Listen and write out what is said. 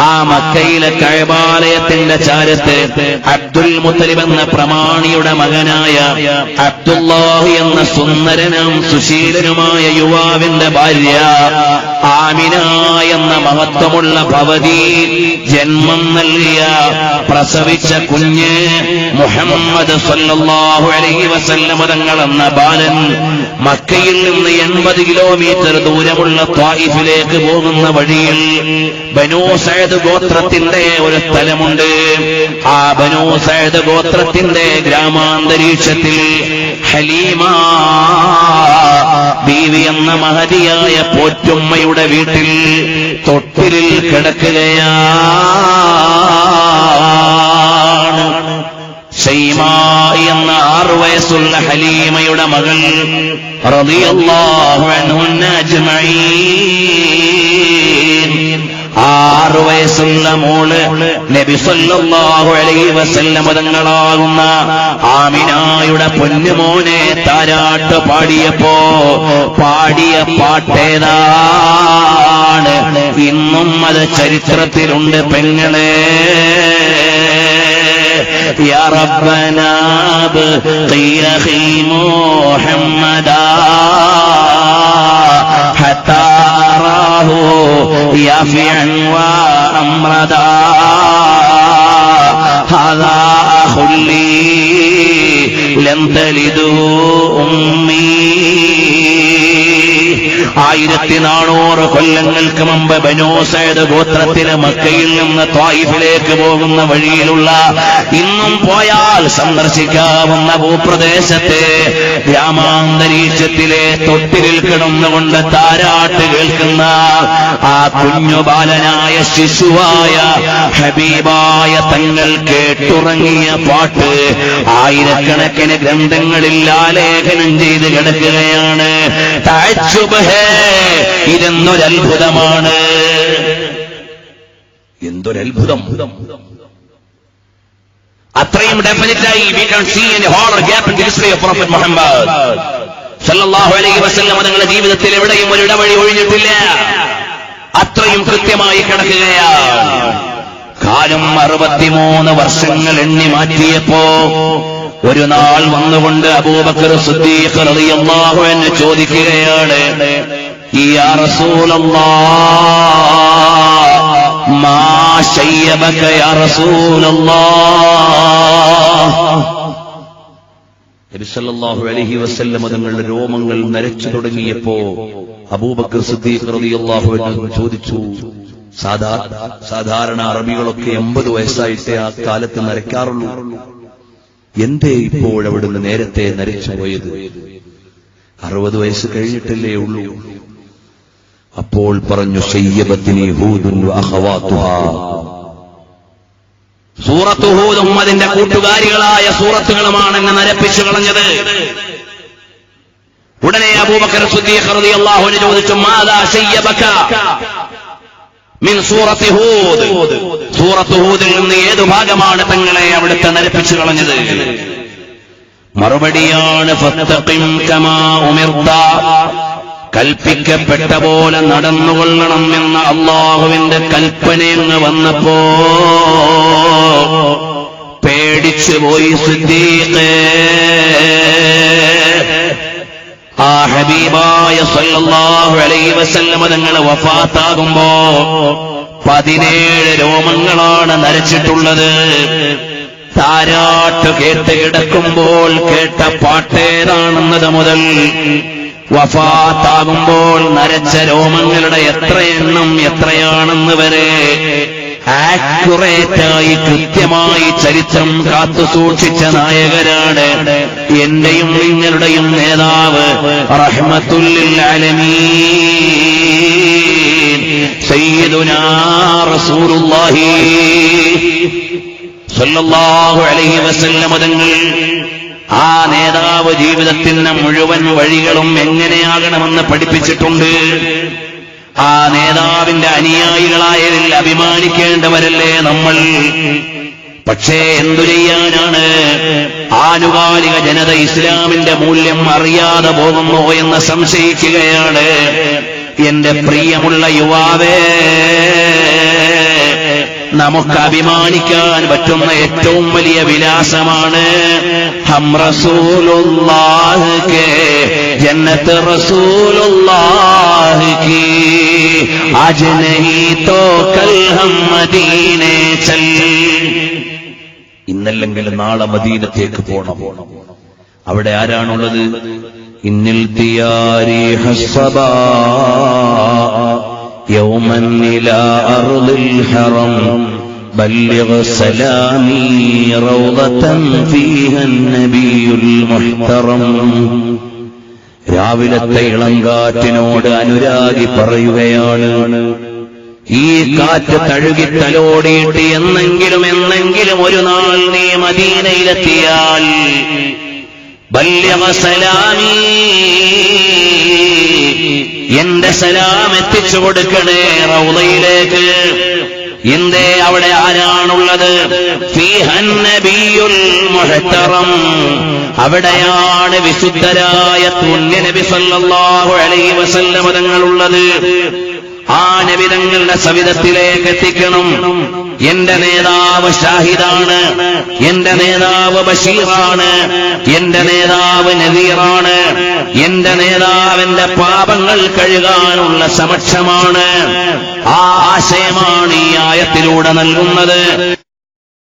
ആ മക്കയിലെ കഴബാലയത്തിന്റെ ചാരത്ത് അബ്ദുൽ മുത്തലിബ് എന്ന പ്രമാണിയുടെ മകനായ അബ്ദുല്ലാഹി എന്ന സുന്ദരനും സുശീലനുമായ യുവാവിന്റെ ഭാര്യ ആമിന എന്ന മഹത്വമുള്ള ഭവതി ജന്മം നൽകിയ പ്രസവിച്ച കുഞ്ഞ് മുഹമ്മദ് സല്ലാഹു അലഹി വസല്ലമതങ്ങൾ എന്ന ബാലൻ മക്കയിൽ നിന്ന് എൺപത് കിലോമീറ്റർ ദൂരമുള്ള ത്വായിഫിലേക്ക് പോകുന്ന വഴിയിൽ ബനൂ സൈദ് ഗോത്രത്തിന്റെ ഒരു സ്ഥലമുണ്ട്. ആ ബനു സൈദ് ഗോത്രത്തിന്റെ ഗ്രാമാന്തരീക്ഷത്തിൽ ഹലീമ ബീവി എന്ന മഹതിയായ പോറ്റുമ്മയുടെ വീട്ടിൽ തൊട്ടിലിൽ കിടക്കുകയാണ്. എന്ന ആറു വയസ്സുള്ള ഹലീമയുടെ മകൾ റളിയല്ലാഹു അൻഹുന്ന അജ്മഈൻ. ആറു വയസ്സുള്ള മോള് നബി സല്ലല്ലാഹു അലൈഹി വസല്ലം തങ്ങളാകുന്ന ആമിനായുടെ പൊന്നുമോനെ താരാട്ട് പാടിയപ്പോ പാടിയ പാട്ടേതാണ് ഇന്നും അത് ചരിത്രത്തിലുണ്ട് പെങ്ങളെ يا ربنا بقي أخي محمدا حتى أراه يافعا وأمردا هذا أخ لي لم تلده أمي ആയിരത്തി നാനൂറ് കൊല്ലങ്ങൾക്ക് മുമ്പ് ബനോസൈദ് ഗോത്രത്തിന് മക്കയിൽ നിന്ന് ത്വായിഫിലേക്ക് പോകുന്ന വഴിയിലുള്ള ഇന്നും പോയാൽ സന്ദർശിക്കാവുന്ന ഭൂപ്രദേശത്തെ ഗ്രാമാന്തരീക്ഷത്തിലെ തൊട്ടിലിൽ കിടന്നുകൊണ്ട് താരാട്ട് കേൾക്കുന്ന ആ കുഞ്ഞു ബാലനായ ശിശുവായ ഹബീബായ തങ്ങൾ കേട്ടുറങ്ങിയ പാട്ട് ആയിരക്കണക്കിന് ഗ്രന്ഥങ്ങളിൽ ആലേഖനം ചെയ്ത് കിടക്കുകയാണ്. താഴ്ചുബഹേ ഇതെന്നൊരത്ഭുതമാണ്. എന്തൊരത്ഭുതം? അത്രയും ഡെഫിനറ്റായി we can see in whole gap in history of prophet Muhammad സല്ലല്ലാഹു അലൈഹി വസല്ലം തങ്ങളുടെ ജീവിതത്തിൽ എവിടെയും ഒരു ഇടവഴി ഒഴിഞ്ഞിട്ടില്ല. അത്രയും കൃത്യമായി കിടക്കുകയാണ്. കാലം അറുപത്തിമൂന്ന് വർഷങ്ങൾ എണ്ണി മാറ്റിയപ്പോ ഒരു നാൾ വന്നുകൊണ്ട് അബൂബക്കർ സിദ്ദീഖ് റളിയല്ലാഹു അൻഹു ചോദിക്കുകയാണ് യാ റസൂലല്ലാഹ് മാ യാ റസൂലല്ലാഹ്? അലൈഹി വസല്ലം തങ്ങളുടെ രോമങ്ങൾ നരച്ചു തുടങ്ങിയപ്പോ അബൂബക്കർ സിദ്ദീഖ് റളിയല്ലാഹു അൻഹു ചോദിച്ചു സാധാരണ അറബികളൊക്കെ എൺപത് വയസ്സായിട്ടേ ആ കാലത്ത് നരയ്ക്കാറുള്ളൂ. എന്തേ ഇപ്പോൾ അവിടുന്ന് നേരത്തെ നരച്ചു പോയത് അറുപത് വയസ്സ് കഴിഞ്ഞിട്ടല്ലേ ഉള്ളൂ. അപ്പോൾ പറഞ്ഞു ശയ്യബത്തിനി ഹൂദും അതിന്റെ കൂട്ടുകാരികളായ സൂറത്തുകളുമാണ് എന്നെ നരപ്പിച്ചു കളഞ്ഞത്. ഉടനെ അബൂബക്കർ സുദ്ദീഖ് റളിയല്ലാഹു അൻഹു ചോദിച്ചു മാദാ ശയ്യബക മിൻ ഹൂദ്. നിന്ന് ഏതു ഭാഗമാണ് തങ്ങളെ അവിടുത്തെ നരപ്പിച്ചു കളഞ്ഞത്? മറുപടിയാണ് കൽപ്പിക്കപ്പെട്ട പോലെ നടന്നുകൊള്ളണം എന്ന അള്ളാഹുവിന്റെ കൽപ്പനയങ്ങ് വന്നപ്പോ പേടിച്ചു പോയി സിദ്ദീഖേ. ആ ഹബീബായ സല്ലല്ലാഹു അലൈഹി വസല്ലമ തങ്ങൾ വഫാത്താകുമ്പോ പതിനേഴ് രോമങ്ങളാണ് നരച്ചിട്ടുള്ളത്. താരാട്ട് കേട്ട് കിടക്കുമ്പോൾ കേട്ട പാട്ടേതാണെന്നത് മുതൽ വഫാത്താകുമ്പോൾ നരച്ച രോമങ്ങളുടെ എത്ര എണ്ണം എത്രയാണെന്ന് വരെ ആക്യുറേറ്റായി കൃത്യമായി ചരിത്രം കാത്തു സൂക്ഷിച്ച നായകരാണ് എന്റെയും നിങ്ങളുടെയും നേതാവ് റഹ്മത്തുല്ലാലമീ സയ്യിദുനാ റസൂലുള്ളാഹി സല്ലല്ലാഹു അലൈഹി വസല്ലം ആ നേതാവ് ജീവിതത്തിന്റെ മുഴുവൻ വഴികളും എങ്ങനെയാകണമെന്ന് പഠിപ്പിച്ചിട്ടുണ്ട്. ആ നേതാവിന്റെ അനുയായികളായതിൽ അഭിമാനിക്കേണ്ടവരല്ലേ നമ്മൾ? പക്ഷേ എന്തു ചെയ്യാനാണ്? ആനുകാലിക ജനത ഇസ്ലാമിന്റെ മൂല്യം അറിയാതെ പോകുമോ എന്ന് സംശയിക്കുകയാണ്. എന്റെ പ്രിയമുള്ള യുവാവേ നമുക്ക് അഭിമാനിക്കാൻ പറ്റുന്ന ഏറ്റവും വലിയ വിലാസമാണ് ഹം ജന്നത്ത് നഹീ തോ കൽ ഹം ചൽ. ഇന്നല്ലെങ്കിൽ നാളെ മദീനത്തേക്ക് പോണം. അവിടെ ആരാണുള്ളത്? ഇന്നിൽ തിയാരി ഹസ്സബാ. യൗമൻ ഇലാ അർദിൽ ഹറം بلغ سلامي روضة فيها النبي المحترم രാവിലത്തെ ഇളങ്കാറ്റിനോട് അനുരാഗി പറയുകയാണ് ഈ കാറ്റ് തഴുകി തലോടിയിട്ട് എന്നെങ്കിലും എന്നെങ്കിലും ഒരു നാൾ നീ മദീനയിലെത്തിയാൽ ബല്യവ സലാമീ എന്റെ സലാം എത്തിച്ചു കൊടുക്കണേ റൗളയിലേക്ക് എന്തേ അവിടെ ആരാണുള്ളത്? അവിടെയാണ് വിശുദ്ധരായ പുണ്യ നബി സല്ലല്ലാഹു അലൈഹി വസല്ലം തങ്ങളുള്ളത്. ആ നബിതങ്ങളുടെ സവിധത്തിലേക്ക് എത്തിക്കണം. എന്റെ നേതാവ് ഷാഹിദാണ്. എന്റെ നേതാവ് ബഷീറാണ്. എന്റെ നേതാവ് നദീറാണ് എന്റെ നേതാവിന്റെ പാപങ്ങൾ കഴുകാനുള്ള സമക്ഷമാണ്. ആ ആശയമാണ് ഈ ആയത്തിലൂടെ നൽകുന്നത്.